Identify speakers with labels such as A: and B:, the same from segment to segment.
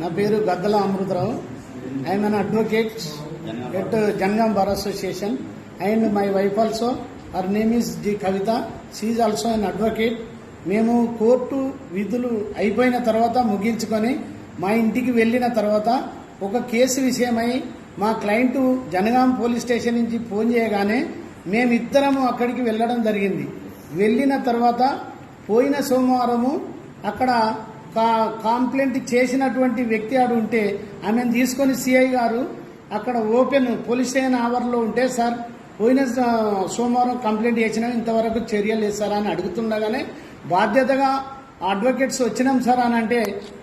A: నా పేరు Gaddala Amrutharao. I'm an advocate at Jangaon bar association and my wife also her name is the Kavitha she also an advocate మేము court విధులు అయిపోయిన తర్వాత ముగించుకొని మా ఇంటికి వెళ్ళిన తర్వాత ఒక కేసు విషయమై మా క్లయింట్ జనగాం పోలీస్ స్టేషన్ నుంచి ఫోన్ చేయగానే మేమిద్దరము అక్కడికి వెళ్ళడం జరిగింది. వెళ్ళిన తర్వాత పోయిన సోమవారము అక్కడ కంప్లైంట్ చేసినటువంటి వ్యక్తి ఆడు ఉంటే ఆమెను తీసుకొని సిఐ గారు అక్కడ ఓపెన్ పోలీస్ స్టేషన్ ఆవర్లో ఉంటే సార్ పోయిన సోమవారం కంప్లైంట్ చేసినా ఇంతవరకు చర్యలు లేదు సార్ అని అడుగుతుండగానే బాధ్యతగా అడ్వకేట్స్ వచ్చినాం సార్ అని అంటే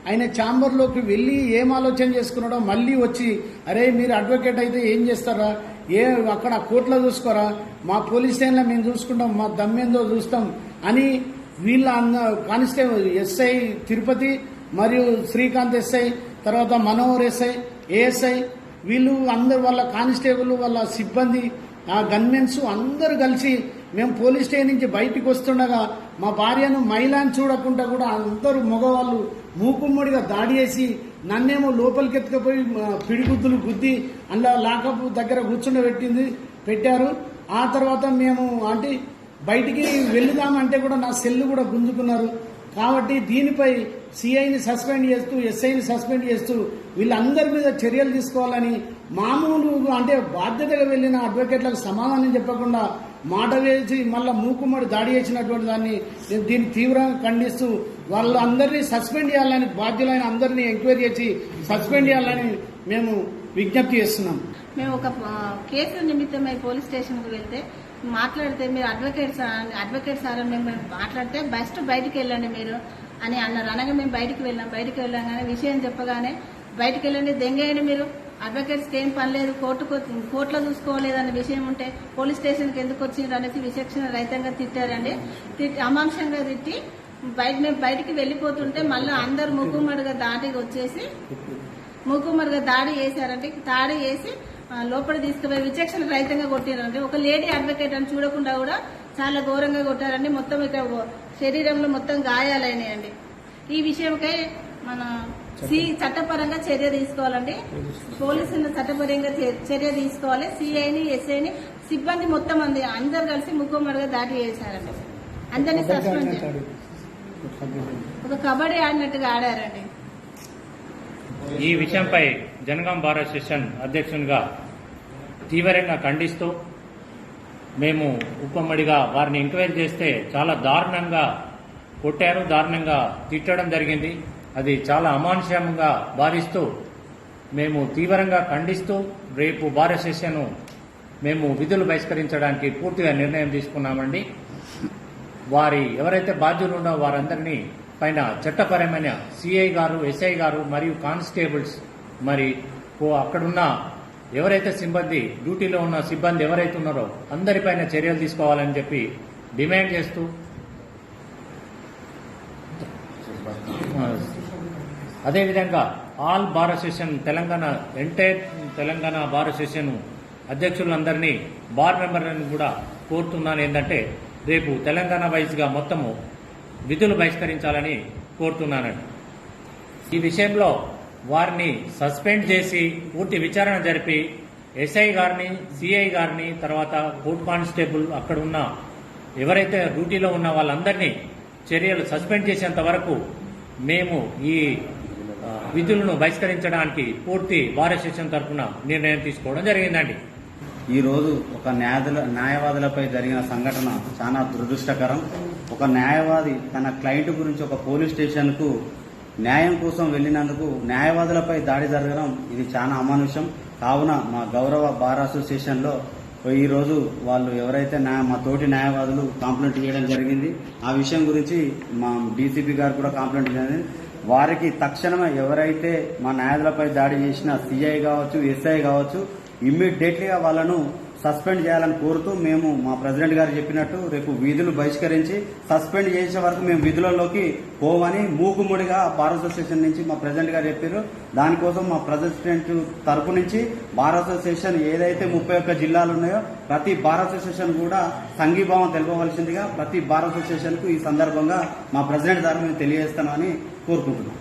A: ఆయన ఛాంబర్లోకి వెళ్ళి ఏం ఆలోచన చేసుకున్నాడో మళ్ళీ వచ్చి అరే మీరు అడ్వకేట్ అయితే ఏం చేస్తారా? ఏ అక్కడ కోర్టులో చూసుకోరా? మా పోలీస్ స్టేషన్లో మేము చూసుకుంటాం మా దమ్మేందో చూస్తాం అని వీళ్ళ కానిస్టేబుల్ ఎస్ఐ తిరుపతి మరియు శ్రీకాంత్ ఎస్ఐ తర్వాత మనోహర్ ఎస్ఐ ఏఎస్ఐ వీళ్ళు అందరు వాళ్ళ కానిస్టేబుల్ వాళ్ళ సిబ్బంది ఆ గన్మెన్స్ అందరూ కలిసి మేము పోలీస్ స్టేషన్ నుంచి బయటికి వస్తుండగా మా భార్యను మైలాన్ చూడకుండా కూడా అందరూ మగవాళ్ళు మూకుమ్మడిగా దాడి చేసి నన్నేమో లోపలికి ఎత్తుకుపోయి పిడిగుద్దులు గుద్ది అందులో లాకప్ దగ్గర కూర్చుండబెట్టింది పెట్టారు. ఆ తర్వాత మేము అంటే బయటికి వెళ్దామంటే కూడా నా సెల్ కూడా గుంజుకున్నారు. కాబట్టి దీనిపై సిఐని సస్పెండ్ చేస్తూ ఎస్ఐని సస్పెండ్ చేస్తూ వీళ్ళందరి మీద చర్యలు తీసుకోవాలని మామూలు అంటే బాధ్యతగా వెళ్ళిన అడ్వకేట్లకు సమాధానం చెప్పకుండా మాట వేసి మళ్ళా మూకుమ్మడి దాడి చేసినటువంటి దాన్ని నేను దీన్ని తీవ్రంగా ఖండిస్తూ వాళ్ళందరినీ సస్పెండ్ చేయాలని బాధ్యులైన అందరినీ ఎంక్వైరీ చేసి సస్పెండ్ చేయాలని మేము విజ్ఞప్తి చేస్తున్నాం.
B: మేము ఒక కేసు నిమిత్తమై పోలీస్ స్టేషన్కి వెళ్తే మాట్లాడితే మీరు అడ్వకేట్ సార్ అడ్వకేట్ సార్ మేము మాట్లాడితే బెస్ట్ బయటికి వెళ్ళండి మీరు అని అన్నారు. అనగా మేము బయటికి వెళ్ళాం. బయటికి వెళ్ళగానే విషయం చెప్పగానే బయటికి వెళ్ళండి దెంగేయండి మీరు. అడ్వకేట్స్కి ఏం పని లేదు. కోర్టుకు కోర్టులో చూసుకోలేదన్న విషయం ఉంటే పోలీస్ స్టేషన్కి ఎందుకు వచ్చిండ్రు అనేసి విచక్షణ రహితంగా తిట్టారండి. తిట్టి అమాంసంగా తిట్టి బయట మేము బయటికి వెళ్ళిపోతుంటే మళ్ళీ అందరు ముక్కుమ్మడిగా దాటికి వచ్చేసి మూకుమ్మడిగా దాడి చేశారండి. దాడి చేసి లోపల తీసుకుపోయి విచక్షణ రహితంగా కొట్టారంటే ఒక లేడీ అడ్వకేట్ అని చూడకుండా కూడా చాలా ఘోరంగా కొట్టారండి. మొత్తం ఇక ఓ- శరీరంలో మొత్తం గాయాలైనాయండి. ఈ విషయంకై మన సి చట్టపరంగా చర్య తీసుకోవాలండి. పోలీసులు చట్టపరంగా చర్య తీసుకోవాలి. సిఐని ఎస్ఐని సిబ్బంది మొత్తం మంది అందరు కలిసి ముక్కుమ్మడిగా దాడి చేశారండి. అందరినీ సస్పెండ్ చేశారు ఒక కబడ్డీ ఆడినట్టుగా ఆడారండి.
C: ఈ విషయంపై జనగాం బార్ అసోసియేషన్ అధ్యక్షునిగా తీవ్రంగా ఖండిస్తూ మేము ఉప్పమ్మడిగా వారిని ఎంక్వైరీ చేస్తే చాలా దారుణంగా కొట్టారు దారుణంగా తిట్టడం జరిగింది. అది చాలా అమానుషంగా భావిస్తూ మేము తీవ్రంగా ఖండిస్తూ రేపు బార్ సెషన్ను మేము విధులు బహిష్కరించడానికి పూర్తిగా నిర్ణయం తీసుకున్నామండి. వారి ఎవరైతే బాధ్యులు ఉన్నారో వారందరినీ పైన చట్టపరమైన సిఐ గారు ఎస్ఐ గారు మరియు కానిస్టేబుల్స్ మరి ఓ అక్కడున్న ఎవరైతే సిబ్బంది డ్యూటీలో ఉన్న సిబ్బంది ఎవరైతే ఉన్నారో అందరిపైన చర్యలు తీసుకోవాలని చెప్పి డిమాండ్ చేస్తూ అదేవిధంగా all bar association Telangana entire Telangana bar association అధ్యక్షులందరినీ bar మెంబర్లను కూడా కోరుతున్నాను. ఏంటంటే రేపు తెలంగాణ వైజ్గా మొత్తము విధులు బహిష్కరించాలని కోరుతున్నానండి ఈ విషయంలో వారిని సస్పెండ్ చేసి పూర్తి విచారణ జరిపి ఎస్ఐ గారిని సిఐ గారిని తర్వాత కోర్ట్ కానిస్టేబుల్ అక్కడ ఉన్న ఎవరైతే డ్యూటీలో ఉన్న వాళ్ళందరినీ చర్యలు సస్పెండ్ చేసేంత వరకు మేము ఈ విధులను బహిష్కరించడానికి పూర్తి బార్ తరఫున నిర్ణయం తీసుకోవడం జరిగిందండి.
D: ఈ రోజు ఒక న్యాయదుల న్యాయవాదులపై జరిగిన సంఘటన చాలా దురదృష్టకరం. ఒక న్యాయవాది తన క్లయింట్ గురించి ఒక పోలీస్ స్టేషన్కు న్యాయం కోసం వెళ్ళినందుకు న్యాయవాదులపై దాడి జరగడం ఇది చాలా అమానుషం. కావున మా గౌరవ బార్ అసోసియేషన్లో ఈ రోజు వాళ్ళు ఎవరైతే న్యాయ మా తోటి న్యాయవాదులు కాంప్లైంట్ చేయడం జరిగింది. ఆ విషయం గురించి మా డీసీపీ గారు కూడా కాంప్లైంట్ చేయడం వారికి తక్షణమే ఎవరైతే మా న్యాయాలపై దాడి చేసిన సిఐ కావచ్చు ఎస్ఐ కావచ్చు ఇమ్మీడియట్లీగా వాళ్ళను సస్పెండ్ చేయాలని కోరుతూ మేము మా ప్రెసిడెంట్ గారు చెప్పినట్టు రేపు విధులు బహిష్కరించి సస్పెండ్ చేసే వరకు మేము విధులలోకి పోవని మూకుముడిగా బార్ అసోసియేషన్ నుంచి మా ప్రెసిడెంట్ గారు చెప్పారు. దానికోసం మా ప్రెసిడెంట్ తరపు నుంచి బార్ అసోసియేషన్ ఏదైతే ముప్పై ఒక్క జిల్లాలు ఉన్నాయో ప్రతి బార్ అసోసియేషన్ కూడా సంఘీభావం తెలుపవలసిందిగా ప్రతి బార్ అసోసియేషన్కు ఈ సందర్భంగా మా ప్రెసిడెంట్ ద్వారా మేము తెలియజేస్తామని కోరుకుంటున్నాం.